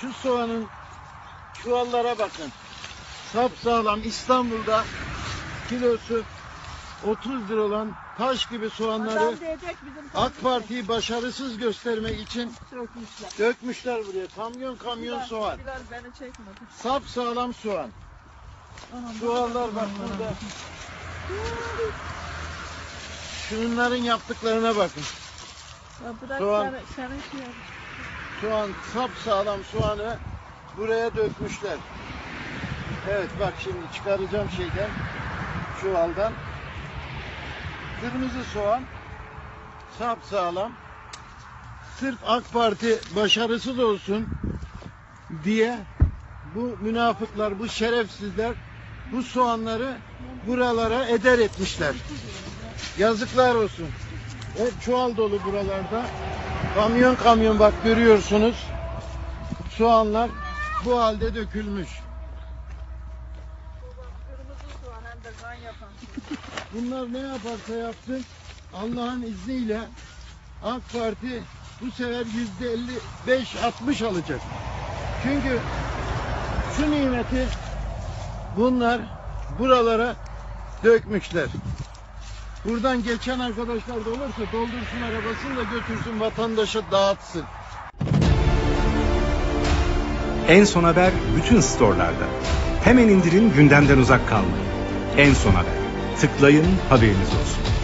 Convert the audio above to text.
Şu soğanın çuvallara bakın. Sapsağlam İstanbul'da kilosu 30 lira olan taş gibi soğanları AK Parti'yi başarısız göstermek için sökmüşler. dökmüşler buraya. Kamyon kamyon Bilal- soğan. Bilal beni çekmedi. Sap sağlam soğan. Çuvallar bak burada. Şunların yaptıklarına bakın. Ya bırak Soğan. Senin, senin şey. Soğan sap sağlam soğanı buraya dökmüşler. Evet bak şimdi çıkaracağım şeyden çuvaldan. Kırmızı soğan sap sağlam. Sırf AK Parti başarısız olsun diye bu münafıklar, bu şerefsizler bu soğanları buralara eder etmişler. Yazıklar olsun. Hep çuval dolu buralarda. Kamyon kamyon bak görüyorsunuz. Soğanlar bu halde dökülmüş. Bunlar ne yaparsa yapsın Allah'ın izniyle AK Parti bu sefer yüzde 55-60 alacak. Çünkü şu nimeti bunlar buralara dökmüşler. Buradan geçen arkadaşlar da olursa doldursun arabasını da götürsün vatandaşa dağıtsın. En Son Haber bütün storelarda. Hemen indirin gündemden uzak kalmayın. En Son Haber. Tıklayın haberiniz olsun.